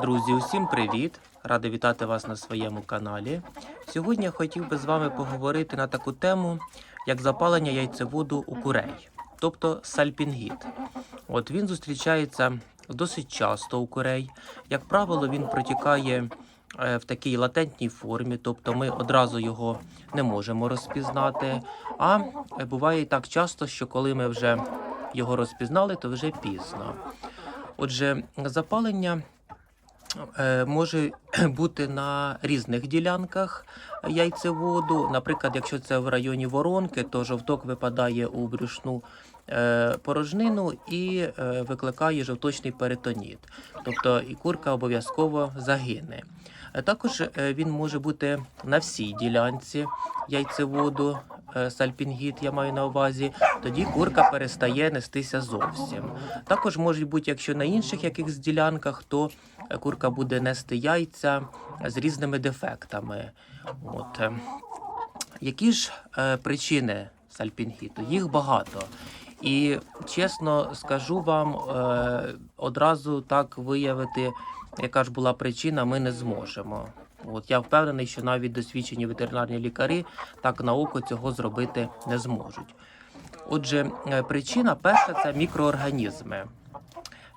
Друзі, усім привіт! Радий вітати вас на своєму каналі. Сьогодні я хотів би з вами поговорити на таку тему, як запалення яйцеводу у курей, тобто сальпінгіт. От він зустрічається досить часто у курей. Як правило, він протікає е, в такій латентній формі, тобто ми одразу його не можемо розпізнати. А е, буває і так часто, що коли ми вже його розпізнали, то вже пізно. Отже, запалення може бути на різних ділянках яйцеводу. Наприклад, якщо це в районі воронки, то жовток випадає у брюшну е, порожнину і е, викликає жовточний перитоніт. Тобто і курка обов'язково загине. Е, Також е, він може бути на всій ділянці яйцеводу, е, сальпінгіт, я маю на увазі. Тоді курка перестає нестися зовсім. Також можуть бути, якщо на інших якихось ділянках, то е, курка буде нести яйця з різними дефектами. От. е. Які ж е, причини сальпінгіту? Їх багато. І чесно скажу вам, е, одразу так виявити, яка ж була причина, ми не зможемо. От я впевнений, що навіть досвідчені ветеринарні лікарі так на око цього зробити не зможуть. Отже, е, причина перша це мікроорганізми.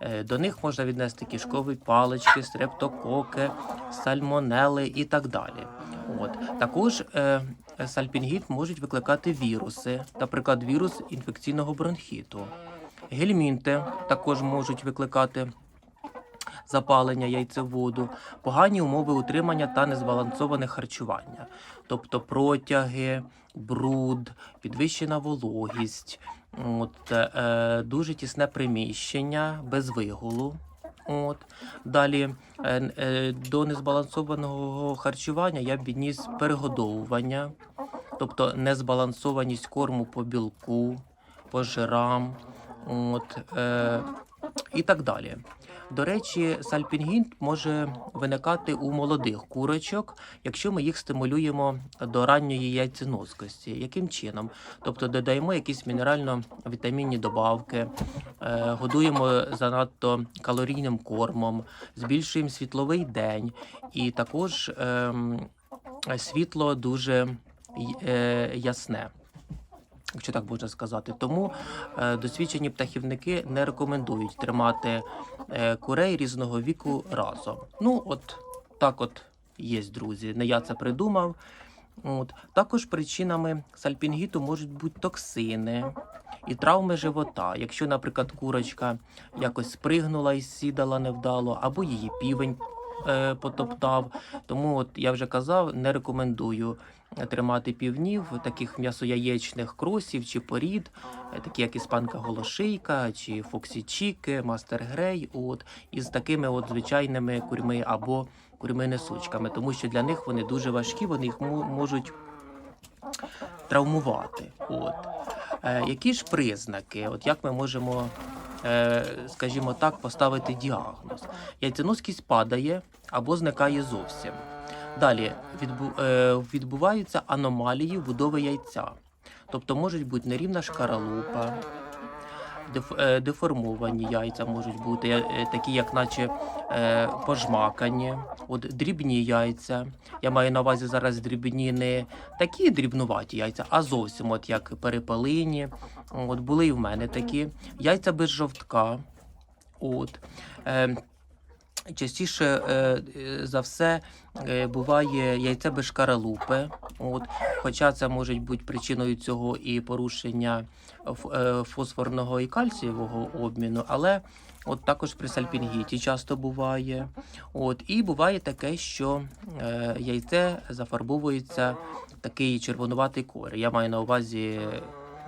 Е, До них можна віднести кишкові палички, стрептококи, сальмонели і так далі. От. Також сальпінгіт можуть викликати віруси, наприклад, вірус інфекційного бронхіту. Гельмінти також можуть викликати запалення яйцеводу, погані умови утримання та незбалансоване харчування, тобто протяги, бруд, підвищена вологість, от, е, дуже тісне приміщення без вигулу. От. Далі е, е, до незбалансованого харчування я б відніс перегодовування, тобто незбалансованість корму по білку, по жирам от, е, і так далі. До речі, сальпінгіт може виникати у молодих курочок, якщо ми їх стимулюємо до ранньої яйценоскості. Яким чином? Тобто додаємо якісь мінерально-вітамінні добавки, е, годуємо занадто калорійним кормом, збільшуємо світловий день, і також ем, світло дуже ясне. Якщо так можна сказати, тому е, досвідчені птахівники не рекомендують тримати е, курей різного віку разом. Ну, от так от є, друзі. Не я це придумав. От. Також причинами сальпінгіту можуть бути токсини і травми живота. Якщо, наприклад, курочка якось спригнула і сідала невдало, або її півень е, потоптав. Тому, от я вже казав, не рекомендую тримати півнів таких м'ясояєчних кросів чи порід, е, такі як іспанка голошийка, чи Фоксі Чіки, Мастер Грей, от із такими от звичайними курьми або курьми-несучками, тому що для них вони дуже важкі, вони їх можуть травмувати. От. Е, які ж признаки? От як ми можемо, е, скажімо так, поставити діагноз? Яйценоскість падає або зникає зовсім. Далі е, відбуваються аномалії будови яйця. Тобто можуть бути нерівна шкаралупа, е, деформовані яйця можуть бути, е, такі, як наче пожмакані, от дрібні яйця. Я маю на увазі зараз дрібні не такі дрібнуваті яйця, а зовсім от як перепелині. От були і в мене такі. Яйця без жовтка. От. Частіше е, е, за все е, буває яйце без шкаралупи. От, хоча це може бути причиною цього і порушення фосфорного і кальцієвого обміну, але от також при сальпінгіті часто буває. От, і буває таке, що яйце зафарбовується такий червонуватий колір. Я маю на увазі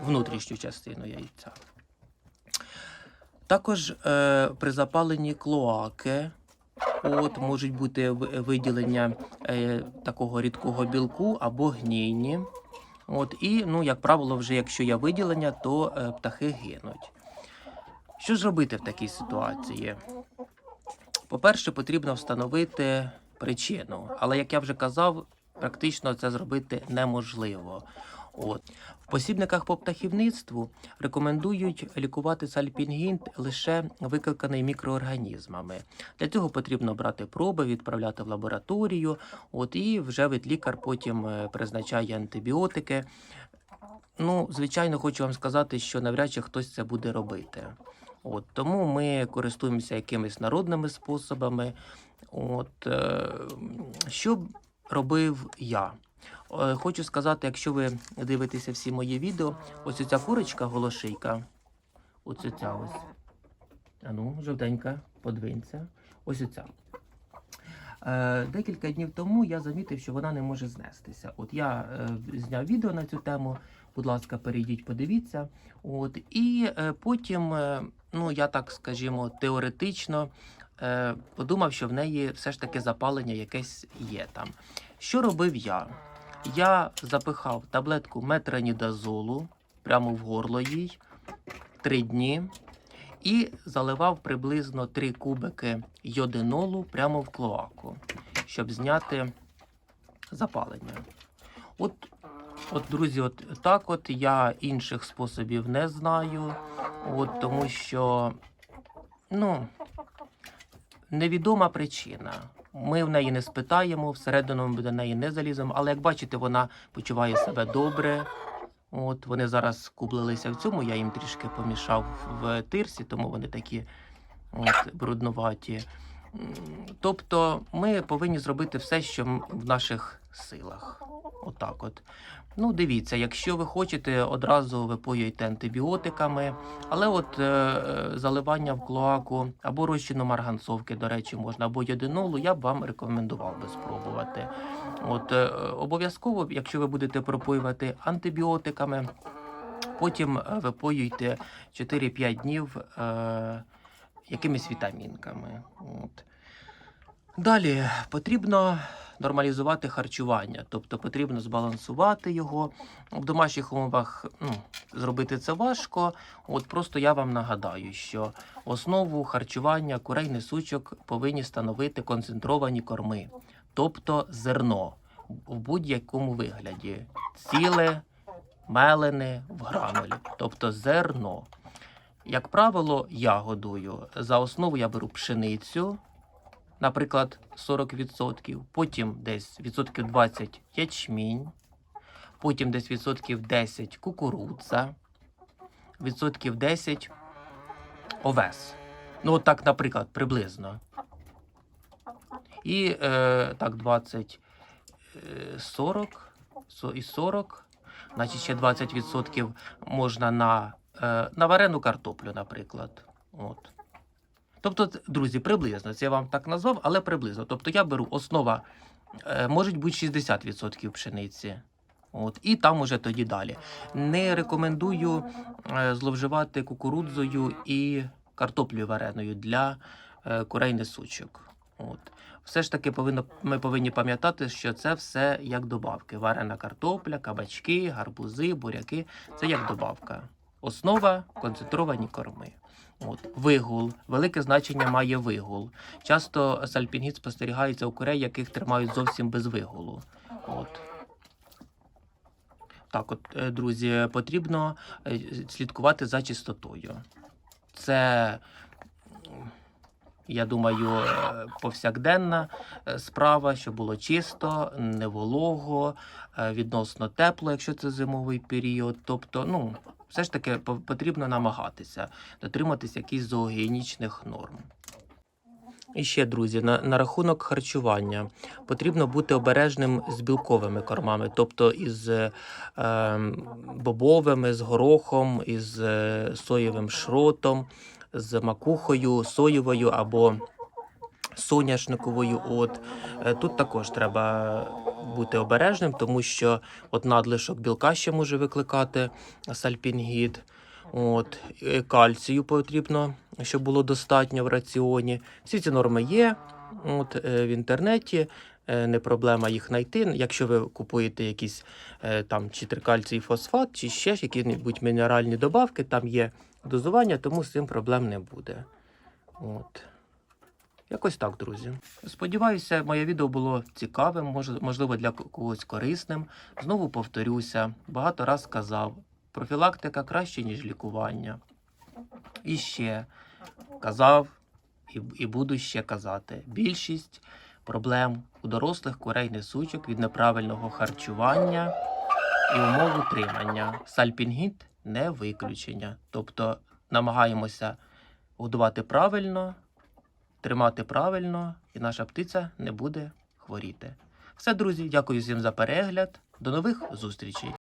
внутрішню частину яйця. Також е, при запаленні клоаки от, можуть бути виділення е, такого рідкого білку або гнійні. От, і, ну, як правило, вже якщо є виділення, то е, птахи гинуть. Що ж робити в такій ситуації? По-перше, потрібно встановити причину. Але, як я вже казав, практично це зробити неможливо. От. В посібниках по птахівництву рекомендують лікувати сальпінгінт лише викликаний мікроорганізмами. Для цього потрібно брати проби, відправляти в лабораторію, от, і вже ветлікар потім е, призначає антибіотики. Ну, звичайно, хочу вам сказати, що навряд чи хтось це буде робити. От, тому ми користуємося якимись народними способами. От, е, що робив я? Е, Хочу сказати, якщо ви дивитеся всі мої відео, ось ця курочка голошийка, ось ця ось. А ну, жовтенька, подвинься. Ось оця. Е, декілька днів тому я замітив, що вона не може знестися. От я е, зняв відео на цю тему. Будь ласка, перейдіть, подивіться. От, і потім, ну я так скажімо, теоретично подумав, що в неї все ж таки запалення якесь є там. Що робив я? Я запихав таблетку метранідазолу прямо в горло їй три дні і заливав приблизно 3 кубики йодинолу прямо в клоаку, щоб зняти запалення. От, от друзі, от так от я інших способів не знаю, от, тому що ну, невідома причина. Ми в неї не спитаємо, всередину ми до неї не заліземо, але як бачите, вона почуває себе добре. От вони зараз кублилися в цьому, я їм трішки помішав в тирсі, тому вони такі от, бруднуваті. Тобто ми повинні зробити все, що в наших силах. Отак от. Ну, дивіться, якщо ви хочете, одразу випоюйте антибіотиками, але от е, е, заливання в клоаку або розчину марганцовки, до речі, можна, або йодинолу, я б вам рекомендував би спробувати. От е, обов'язково, якщо ви будете пропоювати антибіотиками, потім е, випоюйте 4-5 днів е, якимись вітамінками. От. Далі потрібно нормалізувати харчування, тобто потрібно збалансувати його. В домашніх умовах ну, зробити це важко. От просто я вам нагадаю, що основу харчування курей несучок повинні становити концентровані корми, тобто зерно в будь-якому вигляді, ціле, мелене в гранулі, тобто зерно. Як правило, я годую. За основу я беру пшеницю, наприклад, 40%, потім десь відсотків 20 ячмінь, потім десь відсотків 10 кукурудза, відсотків 10 овес. Ну, от так, наприклад, приблизно. І е, так, 20, е, 40, со- і 40, значить ще 20% можна на, е, на варену картоплю, наприклад. От. Тобто, друзі, приблизно, це я вам так назвав, але приблизно. Тобто я беру основа, е, може бути 60% пшениці. От, і там уже тоді далі. Не рекомендую е, зловживати кукурудзою і картоплею вареною для е, курей несучок. От. Все ж таки повинно, ми повинні пам'ятати, що це все як добавки. Варена картопля, кабачки, гарбузи, буряки це як добавка. Основа концентровані корми. От. Вигул. Велике значення має вигул. Часто сальпінгіт спостерігається у курей, яких тримають зовсім без вигулу. От. Так, от, е, друзі, потрібно е, слідкувати за чистотою. Це, я думаю, е, повсякденна е, справа, щоб було чисто, не волого, е, відносно тепло, якщо це зимовий період. Тобто, ну, все ж таки по- потрібно намагатися дотриматися якихось зоогенічних норм. І ще, друзі, на, на рахунок харчування потрібно бути обережним з білковими кормами, тобто із е, ем, бобовими, з горохом, із соєвим шротом, з макухою, соєвою або соняшниковою. От Е, тут також треба бути обережним, тому що от надлишок білка ще може викликати сальпінгіт. От, кальцію потрібно, щоб було достатньо в раціоні. Всі ці норми є от, е, в інтернеті. е, Не проблема їх знайти. Якщо ви купуєте якісь там чи трикальцій фосфат, чи ще які-небудь мінеральні добавки, там є дозування, тому з цим проблем не буде. От. Якось так, друзі. Сподіваюся, моє відео було цікавим, можливо, для когось корисним. Знову повторюся, багато раз сказав, профілактика краще, ніж лікування. І ще казав і, і буду ще казати. Більшість проблем у дорослих курей несучок від неправильного харчування і умов утримання. Сальпінгіт не виключення. Тобто намагаємося годувати правильно, тримати правильно, і наша птиця не буде хворіти. Все, друзі, дякую всім за перегляд. До нових зустрічей!